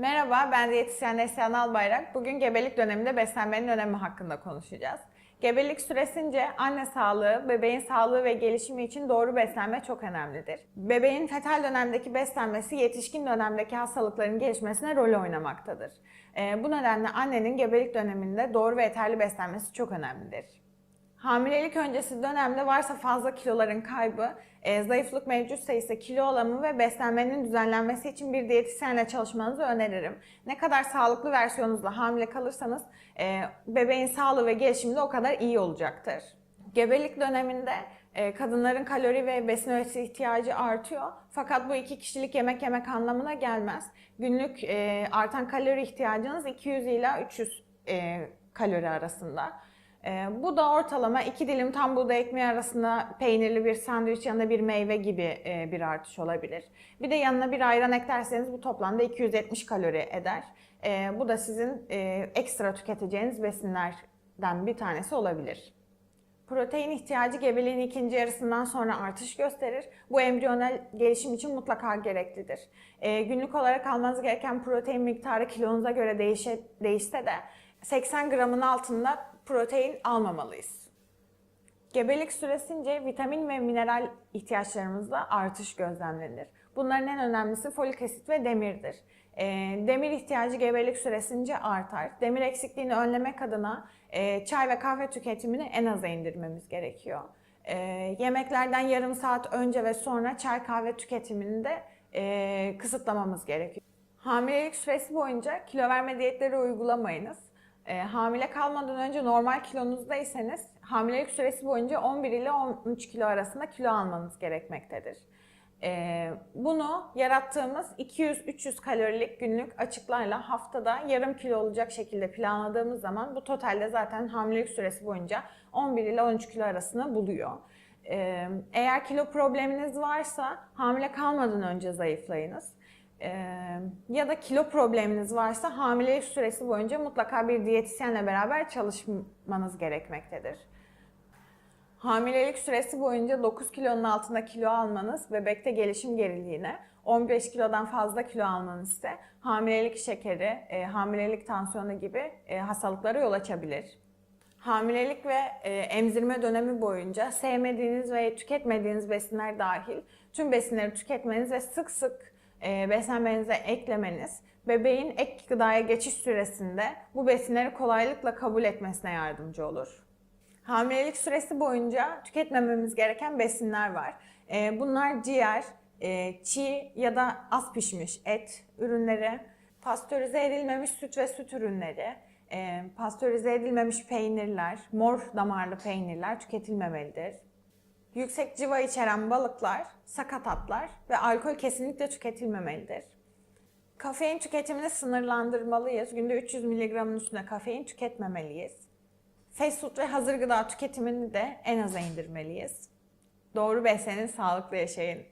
Merhaba, ben diyetisyen Neslihan Albayrak. Bugün gebelik döneminde beslenmenin önemi hakkında konuşacağız. Gebelik süresince anne sağlığı, bebeğin sağlığı ve gelişimi için doğru beslenme çok önemlidir. Bebeğin fetal dönemdeki beslenmesi yetişkin dönemdeki hastalıkların gelişmesine rol oynamaktadır. Ee, bu nedenle annenin gebelik döneminde doğru ve yeterli beslenmesi çok önemlidir. Hamilelik öncesi dönemde varsa fazla kiloların kaybı, e, zayıflık mevcutsa ise kilo alımı ve beslenmenin düzenlenmesi için bir diyetisyenle çalışmanızı öneririm. Ne kadar sağlıklı versiyonunuzla hamile kalırsanız e, bebeğin sağlığı ve gelişimi de o kadar iyi olacaktır. Gebelik döneminde e, kadınların kalori ve besin öğesi ihtiyacı artıyor. Fakat bu iki kişilik yemek yemek anlamına gelmez. Günlük e, artan kalori ihtiyacınız 200 ila 300 e, kalori arasında. Ee, bu da ortalama iki dilim tam buğday ekmeği arasında peynirli bir sandviç yanında bir meyve gibi e, bir artış olabilir. Bir de yanına bir ayran eklerseniz bu toplamda 270 kalori eder. Ee, bu da sizin e, ekstra tüketeceğiniz besinlerden bir tanesi olabilir. Protein ihtiyacı gebeliğin ikinci yarısından sonra artış gösterir. Bu embriyonel gelişim için mutlaka gereklidir. Ee, günlük olarak almanız gereken protein miktarı kilonuza göre değişe, değişse de 80 gramın altında protein almamalıyız. Gebelik süresince vitamin ve mineral ihtiyaçlarımızda artış gözlemlenir. Bunların en önemlisi folik asit ve demirdir. E, demir ihtiyacı gebelik süresince artar. Demir eksikliğini önlemek adına e, çay ve kahve tüketimini en aza indirmemiz gerekiyor. E, yemeklerden yarım saat önce ve sonra çay kahve tüketimini de e, kısıtlamamız gerekiyor. Hamilelik süresi boyunca kilo verme diyetleri uygulamayınız. E, hamile kalmadan önce normal kilonuzdaysanız hamilelik süresi boyunca 11 ile 13 kilo arasında kilo almanız gerekmektedir. E, bunu yarattığımız 200-300 kalorilik günlük açıklarla haftada yarım kilo olacak şekilde planladığımız zaman bu totalde zaten hamilelik süresi boyunca 11 ile 13 kilo arasını buluyor. E, eğer kilo probleminiz varsa hamile kalmadan önce zayıflayınız. Ya da kilo probleminiz varsa hamilelik süresi boyunca mutlaka bir diyetisyenle beraber çalışmanız gerekmektedir. Hamilelik süresi boyunca 9 kilonun altında kilo almanız bebekte gelişim geriliğine, 15 kilodan fazla kilo almanız ise hamilelik şekeri, e, hamilelik tansiyonu gibi e, hastalıklara yol açabilir. Hamilelik ve e, emzirme dönemi boyunca sevmediğiniz ve tüketmediğiniz besinler dahil tüm besinleri tüketmeniz ve sık sık beslenmenize eklemeniz bebeğin ek gıdaya geçiş süresinde bu besinleri kolaylıkla kabul etmesine yardımcı olur. Hamilelik süresi boyunca tüketmememiz gereken besinler var. E, bunlar ciğer, e, çiğ ya da az pişmiş et ürünleri, pastörize edilmemiş süt ve süt ürünleri, e, pastörize edilmemiş peynirler, mor damarlı peynirler tüketilmemelidir. Yüksek civa içeren balıklar, sakatatlar ve alkol kesinlikle tüketilmemelidir. Kafein tüketimini sınırlandırmalıyız. Günde 300 mg'ın üstüne kafein tüketmemeliyiz. Fast food ve hazır gıda tüketimini de en aza indirmeliyiz. Doğru beslenin, sağlıklı yaşayın.